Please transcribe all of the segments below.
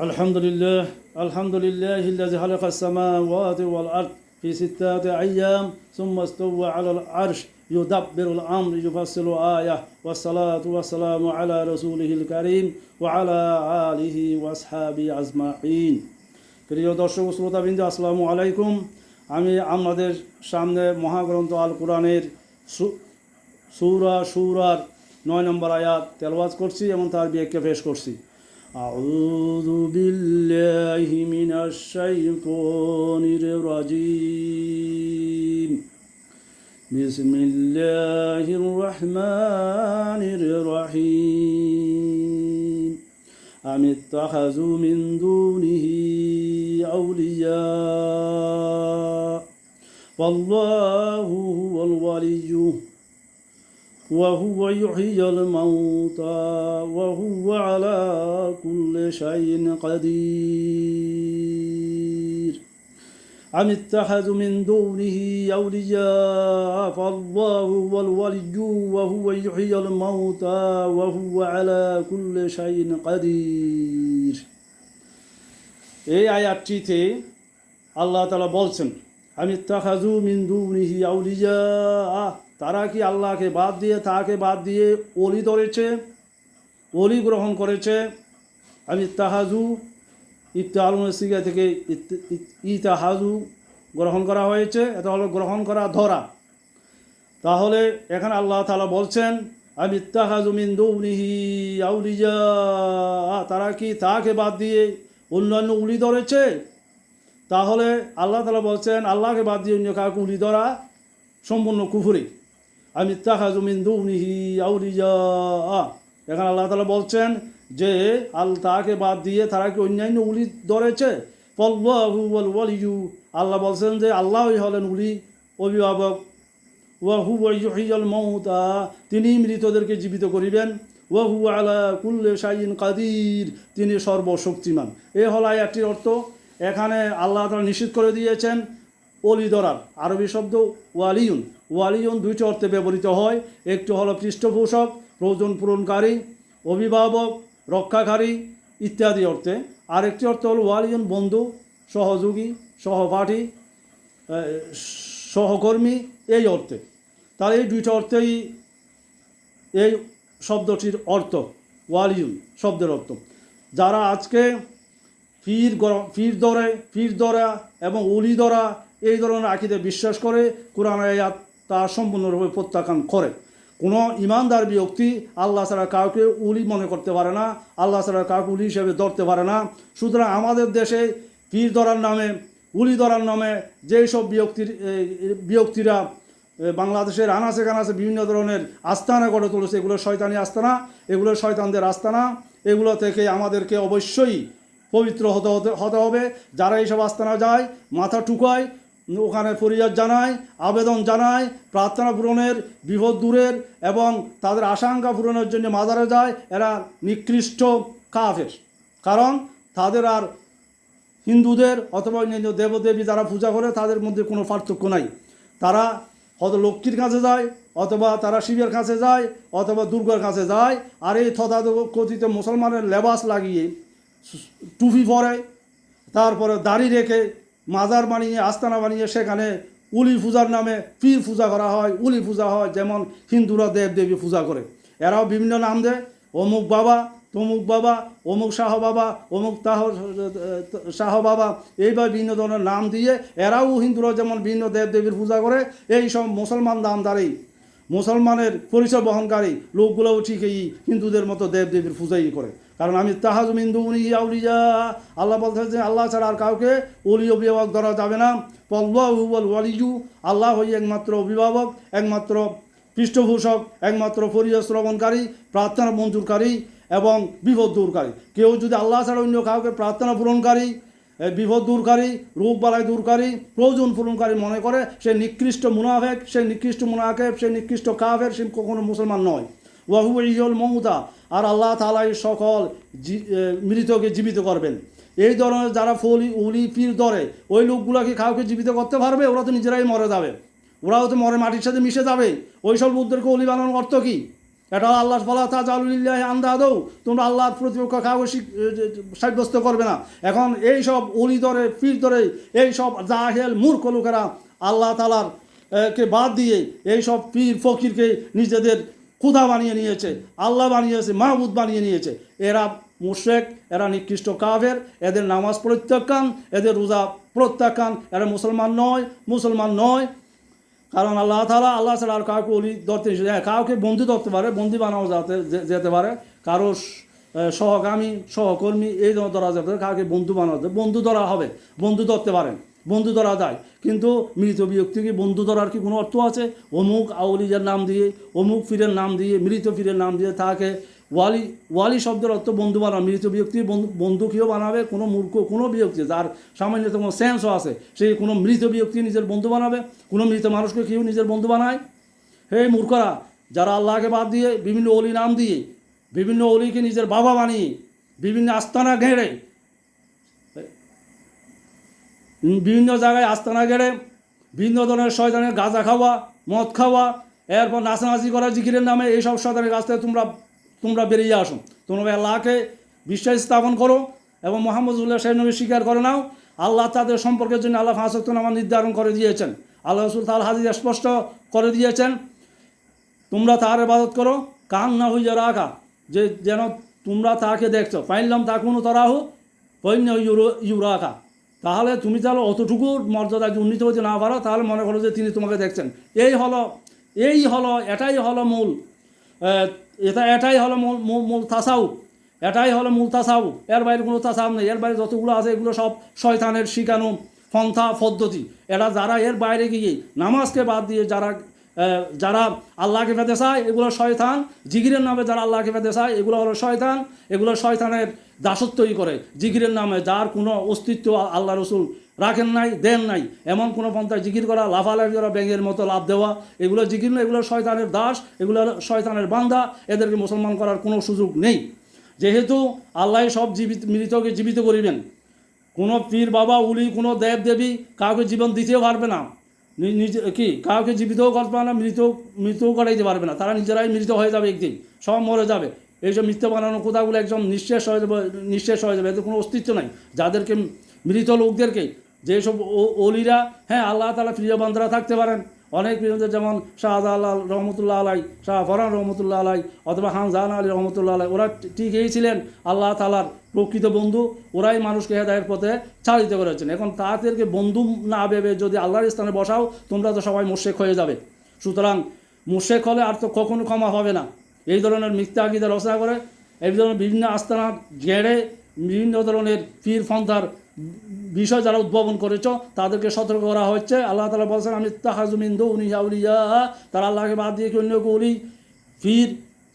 الحمد لله الحمد لله الذي خلق السماوات والأرض في ستة أيام ثم استوى على العرش يدبر الأمر يفصل آية والصلاة والسلام على رسوله الكريم وعلى آله وأصحابه أجمعين প্রিয় দর্শক শ্রোতাবৃন্দ আসসালামু আলাইকুম আমি আমাদের সামনে মহাগ্রন্থ আল কোরআনের সু- সূরা সুরার নয় নম্বর আয়াত তেলওয়াজ করছি এবং তার বিয়েকে পেশ করছি أعوذ بالله من الشيطان الرجيم. بسم الله الرحمن الرحيم. أم اتخذوا من دونه أولياء؟ والله هو الولي. وهو يحيي الموتى وهو على كل شيء قدير أم اتخذوا من دونه أولياء فالله هو الولي وهو يحيي الموتى وهو على كل شيء قدير এই আয়াতটিতে আল্লাহ তালা বলছেন আমি তাহাজু মিন্দু নিহি আউলিয়া তারা কি আল্লাহকে বাদ দিয়ে, তাকে বাদ দিয়ে অলি ধরেছে অলি গ্রহণ করেছে? আমি তাহাজু ইফতালুনের সিগা থেকে ইত- ইত- ইতাহাজু গ্রহণ করা হয়েছে। এটা হলো গ্রহণ করা ধরা। তাহলে এখানে আল্লাহ তালা বলছেন, আমি তাহাজু মিন্দুনিহি আউলিয়া। তারা কি তাকে বাদ দিয়ে অন্যান্য উলি ধরেছে? তাহলে আল্লাহ তালা বলছেন, আল্লাহকে বাদ দিয়ে অন্য কাউকে উলি ধরা সম্পূর্ণ কুফুরি। আমি তাহাজু মিন্দুনিহি আউলিয়া। এখানে আল্লাহ তালা বলছেন যে, আল তাকে বাদ দিয়ে তারা কি অন্যান্য উলি ধরেছে? ফল্লাহু ওয়াল ওয়ালিয়ু। আল্লাহ বলছেন যে, আল্লাহই হলেন উলি, অভিভাবক। ওয়াহু ওয়াইল মৌতা তিনি মৃতদেরকে জীবিত করিবেন। ওয়াহু আলা কুল্লে শাইন কাদির। তিনি সর্বশক্তিমান। এ হল আয়াতটির অর্থ। এখানে আল্লাহ তালা নিশ্চিত করে দিয়েছেন, অলি দরার আরবি শব্দ ওয়ালিউন ওয়ালিউন দুইটি অর্থে ব্যবহৃত হয়। একটি হলো পৃষ্ঠপোষক, প্রয়োজন পূরণকারী, অভিভাবক, রক্ষাকারী ইত্যাদি অর্থে। আরেকটি অর্থ হল ওয়ালিউন বন্ধু, সহযোগী, সহপাঠী সহকর্মী এই অর্থে। তার এই দুইটা অর্থেই এই শব্দটির অর্থ, ওয়ালিউন শব্দের অর্থ। যারা আজকে ফির ফির দরে, ফির দরা এবং উলি দরা এই ধরনের আকিদে বিশ্বাস করে, কোরআন আয়াত তা সম্পূর্ণরূপে প্রত্যাখ্যান করে। কোনো ইমানদার ব্যক্তি আল্লাহ ছাড়া কাউকে উলি মনে করতে পারে না, আল্লাহ ছাড়া কাউকে উলি হিসেবে ধরতে পারে না। সুতরাং আমাদের দেশে পীর ধরার নামে, উলি ধরার নামে যেই সব ব্যক্তির ব্যক্তিরা বাংলাদেশের আনাচে কানাচে বিভিন্ন ধরনের আস্তানা গড়ে তুলেছে, এগুলো শয়তানি আস্তানা, এগুলো শয়তানদের আস্তানা, এগুলো থেকে আমাদেরকে অবশ্যই পবিত্র হতে হতে হতে হবে। যারা এইসব আস্তানা যায়, মাথা টুকায় ওখানে ফরিয়াদ জানায়, আবেদন জানায়, প্রার্থনা পূরণের বিপদ দূরের এবং তাদের আশঙ্কা পূরণের জন্য মাজারে যায়, এরা নিকৃষ্ট কাফের। কারণ তাদের আর হিন্দুদের অথবা অন্যান্য দেবদেবী যারা পূজা করে, তাদের মধ্যে কোনো পার্থক্য নাই। তারা হয়তো লক্ষ্মীর কাছে যায়, অথবা তারা শিবের কাছে যায়, অথবা দুর্গার কাছে যায়, আর এই তথাকথিত মুসলমানের লেবাস লাগিয়ে টুপি পরে, তারপরে দাড়ি রেখে মাজার বানিয়ে, আস্তানা বানিয়ে সেখানে উলি পূজার নামে পীর পূজা করা হয়, উলি পূজা হয়, যেমন হিন্দুরা দেব দেবী পূজা করে। এরাও বিভিন্ন নাম দেয়। অমুক বাবা, তমুক বাবা, অমুক শাহ বাবা, অমুক তাহ শাহ বাবা এইভাবে বিভিন্ন ধরনের নাম দিয়ে এরাও হিন্দুরা যেমন বিভিন্ন দেব দেবীর পূজা করে, এই সব মুসলমান দামদারেই মুসলমানের পরিচয় বহনকারী লোকগুলোও ঠিক এই হিন্দুদের মতো দেব দেবীর পূজাই করে। কারণ আমি তাহাজ মিন্দু উনি আউলিয়া। আল্লাহ বলতে যে, আল্লাহ ছাড়া আর কাউকে অলি অভিভাবক ধরা যাবে না। পল্লাহু ওয়াল ওয়ালিজু আল্লাহ হই একমাত্র অভিভাবক, একমাত্র পৃষ্ঠপোষক, একমাত্র পরিচয় শ্রবণকারী, প্রার্থনা মঞ্জুরকারী এবং বিপদ দূরকারী। কেউ যদি আল্লাহ ছাড়া অন্য কাউকে প্রার্থনা পূরণকারী বিপদ দূরকারী, রোগ বালাই দূরকারী, প্রয়োজন পূরণকারী মনে করে, সে নিকৃষ্ট মুনাফেক, সে নিকৃষ্ট মুনাফেক, সে নিকৃষ্ট কাফের, সে কখনো মুসলমান নয়। ওয়াহু ইয়ল মমতা আর আল্লাহ তালাই সকল মৃতকে জীবিত করবেন। এই ধরনের যারা ফলি, উলি, পীর ধরে, ওই লোকগুলোকে কাউকে জীবিত করতে পারবে, ওরা তো নিজেরাই মরে যাবে। ওরাও তো মরে মাটির সাথে মিশে যাবে। ওই সব লোকদেরকে অলি বানানোর অর্থ কী? এটা আল্লাহ বলা তা জালুলিল্লাহ আন্দাদৌ, তোমরা আল্লাহর প্রতিপক্ষ কাউকে সাব্যস্ত করবে না। এখন এই সব অলি ধরে, পীর ধরে, এই সব জাহেল মূর্খ লোকেরা আল্লাহ তালার কে বাদ দিয়ে, এই সব পীর, ফকিরকে নিজেদের ক্ষুধা বানিয়ে নিয়েছে আল্লাহ বানিয়েছে মাহবুদ বানিয়ে নিয়েছে। এরা মুশেক এরা নিকৃষ্ট কাফের এদের নামাজ প্রত্যাখ্যান এদের রোজা প্রত্যাখ্যান। এরা মুসলমান নয় মুসলমান নয়। কারণ আল্লাহ তালা আল্লাহ ছাড়া আর কাউকে অলি ধরতে হ্যাঁ কাউকে বন্ধু ধরতে পারে বন্দি বানানো যাতে যেতে পারে। কারও স- এ, সহগামী সহকর্মী এই ধরনের ধরা যেতে কাউকে বন্ধু যায় বন্ধু ধরা হবে বন্ধু ধরতে পারেন। বন্ধু ধরা যায়। কিন্তু মৃত ব্যক্তিকে বন্ধু ধরার কি কোনো অর্থ আছে? অমুক আউলিজার নাম দিয়ে, অমুক ফিরের নাম দিয়ে, মৃত ফিরের নাম দিয়ে তাকে ওয়ালি ওয়ালি শব্দের অর্থ বন্ধু বানানো। মৃত ব্যক্তি বন্ধু বন্ধু কেউ বানাবে? কোনো মূর্খ, কোনো ব্যক্তি যার সামান্যতম সেন্সও আছে সেই কোনো মৃত ব্যক্তি নিজের বন্ধু বানাবে? কোনো মৃত মানুষকে কেউ নিজের বন্ধু বানায়? হে মূর্খরা, যারা আল্লাহকে বাদ দিয়ে, বিভিন্ন অলি নাম দিয়ে, বিভিন্ন অলিকে নিজের বাবা বানিয়ে, বিভিন্ন আস্তানা ঘেড়ে বিভিন্ন জায়গায় আস্তানা গেড়ে, বিভিন্ন ধরনের শয়তানের গাঁজা খাওয়া, মদ খাওয়া, এরপর নাচানাচি করা জিকিরের নামে এইসব শয়তানের কাছ থেকে তোমরা তোমরা বেরিয়ে আসো। তোমরা আল্লাহকে বিশ্বাস স্থাপন করো এবং মোহাম্মদুল্লাহ সাহেব নবী স্বীকার করে নাও। আল্লাহ তাদের সম্পর্কের জন্য আল্লাহ ফাঁসক্ত নামা নির্ধারণ করে দিয়েছেন। আল্লাহ রসুল তাল হাদিস স্পষ্ট করে দিয়েছেন। তোমরা তার ইবাদত করো। কান না হইয়া রাখা, যে যেন তোমরা তাকে দেখছ। পাইলাম তা কোনো তরাহ পৈন্য ইউ রাখা তাহলে তুমি তাহলে অতটুকু মর্যাদা যদি উন্নীত হতে না পারো, তাহলে মনে করো যে তিনি তোমাকে দেখছেন। এই হলো এই হলো, এটাই হলো মূল। এটা, এটাই হলো মূল, মূল- তাসাউ। এটাই হলো মূল তাসাউ। এর বাইরে কোনো তাসাউ নেই। এর বাইরে যতগুলো আছে, এগুলো সব শয়তানের শিকানো, পন্থা, পদ্ধতি। এরা যারা এর বাইরে গিয়ে নামাজকে বাদ দিয়ে যারা যারা আল্লাহকে পেতে চায়, এগুলো শয়তান। জিগিরের নামে যারা আল্লাহকে পেতে চায়, এগুলো হলো শয়তান। এগুলো শয়তানের দাসত্বই করে। জিগিরের নামে যার কোনো অস্তিত্ব আল্লাহ রসুল রাখেন নাই, দেন নাই। এমন কোনো পন্থায় জিকির করা, লাফালাফি করা, ব্যাঙের মতো লাভ দেওয়া, এগুলো জিকির না, এগুলো শয়তানের দাস, এগুলো শয়তানের বান্দা। এদেরকে মুসলমান করার কোনো সুযোগ নেই। যেহেতু আল্লাহ সব জীবিত, মৃতকে জীবিত করিবেন। কোনো পীর বাবা, উলি, কোনো দেব দেবী কাউকে জীবন দিতেও পারবে না। কি, কাউকে জীবিতও করতে পারে না মৃত মৃতও করাইতে পারবে না। তারা নিজেরাই মৃত হয়ে যাবে একদিন, সব মরে যাবে। এইসব মৃত্যু বানানো কোথাগুলো একদম নিঃশেষ হয়ে যাবে, নিঃশেষ হয়ে যাবে। এদের কোনো অস্তিত্ব নাই। যাদেরকে মৃত লোকদেরকে, যেসব অলিরা হ্যাঁ আল্লাহ তালা প্রিয় বান্ধরা থাকতে পারেন। অনেক প্রিয়দের যেমন শাহজালাল রহমতুল্লাহ আলাই, শাহ ফরান রহমতুল্লাহ আলাই অথবা হান জাহান আলী রহমতুল্লাহ আলাই, ওরা ঠিক এই ছিলেন আল্লাহ তালার প্রকৃত বন্ধু, ওরাই মানুষকে হেদায়ের পথে চালিত করেছেন এখন তাদেরকে বন্ধু না ভেবে যদি আল্লাহর স্থানে বসাও, তোমরা তো সবাই মোশেক হয়ে যাবে। সুতরাং মোশেক হলে আর তো কখনো ক্ষমা হবে না। এই ধরনের মিথ্যা রচনা করে, এই ধরনের বিভিন্ন আস্তানা গেড়ে বিভিন্ন ধরনের পীর ফন্থার বিষয় যারা উদ্ভাবন করেছ, তাদেরকে সতর্ক করা হচ্ছে আল্লাহ তালা বলছেন, আমি তাহাজুমিন্দ উনি আউলিয়া। তারা আল্লাহকে বাদ দিয়ে অন্য কৌলি ফির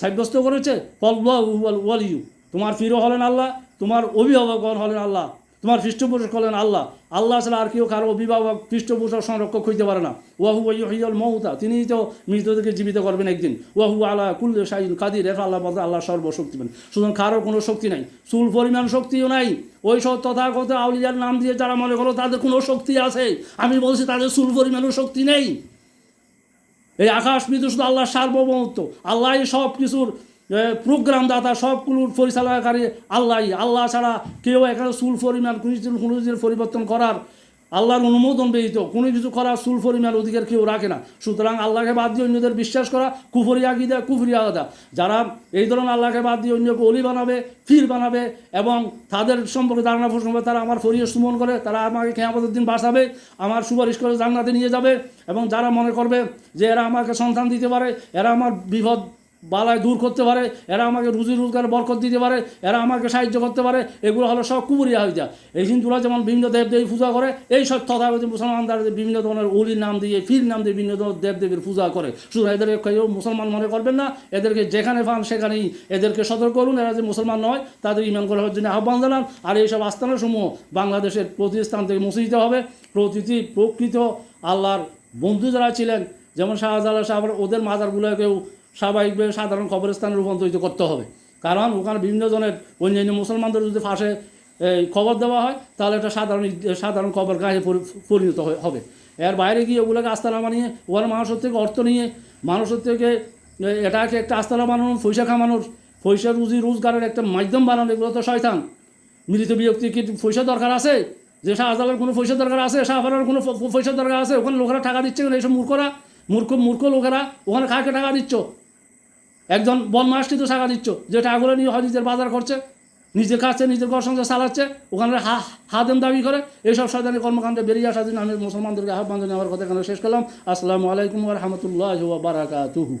সাব্যস্ত করেছে। ওয়ালিউ তোমার ফিরও হলেন আল্লাহ, তোমার অভিভাবকগণ হলেন আল্লাহ। তোমার পৃষ্ঠপোষক হলেন আল্লাহ। আল্লাহ ছাড়া আর কেউ কারও অভিভাবক, পৃষ্ঠপোষক, সংরক্ষক হইতে পারে না। ওয়াহু ওয়াইল মৌতা তিনিই তো মৃতদেরকে জীবিত করবেন একদিন। ওয়াহু আলা কুল শাহিন কাদির এফ আল্লাহ বলতে আল্লাহ সর্বশক্তিমান। সুতরাং কারও কোনো শক্তি নাই। চুল পরিমাণ শক্তিও নাই। ওই সব তথাগত আউলিয়ার নাম দিয়ে যারা মনে করো তাদের কোনো শক্তি আছে, আমি বলছি তাদের চুল পরিমাণও শক্তি নেই। এই আকাশ পৃথিবী শুধু আল্লাহর সার্বভৌমত্ব। আল্লাহ সব কিছুর প্রোগ্রাম দাতা সবগুলোর পরিচালনাকারী আল্লাহ আল্লাহ ছাড়া কেউ এখানে চুল পরিমাণ, কোনো কোনো পরিবর্তন করার আল্লাহর অনুমোদন ব্যতীত কোনো কিছু করার চুল পরিমাণ অধিকার কেউ রাখে না। সুতরাং আল্লাহকে বাদ দিয়ে অন্যদের বিশ্বাস করা কুফরি আগিদা কুফরি আলাদা। যারা এই ধরনের আল্লাহকে বাদ দিয়ে অন্যকে অলি বানাবে ফির বানাবে এবং তাদের সম্পর্কে ধারণা পোষণ হবে তারা আমার ফরিয়ে সুমন করে, তারা আমাকে কেয়ামতের দিন বাঁচাবে, আমার সুপারিশ করে জান্নাতে নিয়ে যাবে এবং যারা মনে করবে যে এরা আমাকে সন্তান দিতে পারে, এরা আমার বিপদ বালায় দূর করতে পারে, এরা আমাকে রুজি রোজগার বরকত দিতে পারে, এরা আমাকে সাহায্য করতে পারে, এগুলো হলো সব কুবুরিয়া হয়ে যায় এই হিন্দুরা যেমন বিভিন্ন দেবদেবী পূজা করে, এই সব তথাগত মুসলমানরা বিভিন্ন ধরনের অলির নাম দিয়ে ফির নাম দিয়ে বিভিন্ন ধরনের দেবদেবীর পূজা করে। শুধু এদেরকে কেউ মুসলমান মনে করবেন না, এদেরকে যেখানে পান সেখানেই এদেরকে সতর্ক করুন, এরা যে মুসলমান নয়, তাদের ইমান করার জন্য আহ্বান জানান। আর এইসব আস্থানাসমূহ বাংলাদেশের প্রতি স্থান থেকে মুছে হবে। প্রতিটি প্রকৃত আল্লাহর বন্ধু যারা ছিলেন, যেমন শাহজালাল সাহাবার ওদের মাজারগুলোকেও স্বাভাবিকভাবে সাধারণ কবরস্থানে রূপান্তরিত করতে হবে। কারণ ওখানে বিভিন্ন জনের অন্যান্য মুসলমানদের যদি ফাঁসে খবর দেওয়া হয়, তাহলে এটা সাধারণ সাধারণ খবর গায়ে পরিণত হবে। এর বাইরে গিয়ে ওগুলোকে আস্থানা বানিয়ে, ওখানে মানুষের থেকে অর্থ নিয়ে, মানুষের থেকে এটাকে একটা আস্তানা বানানোর, পয়সা কামানোর, পয়সা রুজি রোজগারের একটা মাধ্যম বানানো, এগুলো তো শয়তান। মিলিত ব্যক্তি কি পয়সা দরকার আছে? যে শাহজালার কোনো পয়সা দরকার আছে, শাহফারের কোনো পয়সা দরকার আছে, ওখানে লোকেরা টাকা দিচ্ছে এইসব মূর্খরা, মূর্খ মূর্খ লোকেরা, ওখানে কাকে টাকা দিচ্ছ? একজন বদমাসকে তো টাকা দিচ্ছ, যে টাকাগুলো নিয়ে নিজের বাজার করছে, নিজে খাচ্ছে, নিজের ঘর সংসার চালাচ্ছে, ওখানে হা, হাদেম দাবি করে, এইসব সাধারণ কর্মকাণ্ডে বেরিয়ে আসার জন্য আমি মুসলমানদেরকে আহ্বান জানিয়ে আমার কথা এখানে শেষ করলাম। আসসালামু আলাইকুম রহমতুল্লাহ বারাকাতুহু।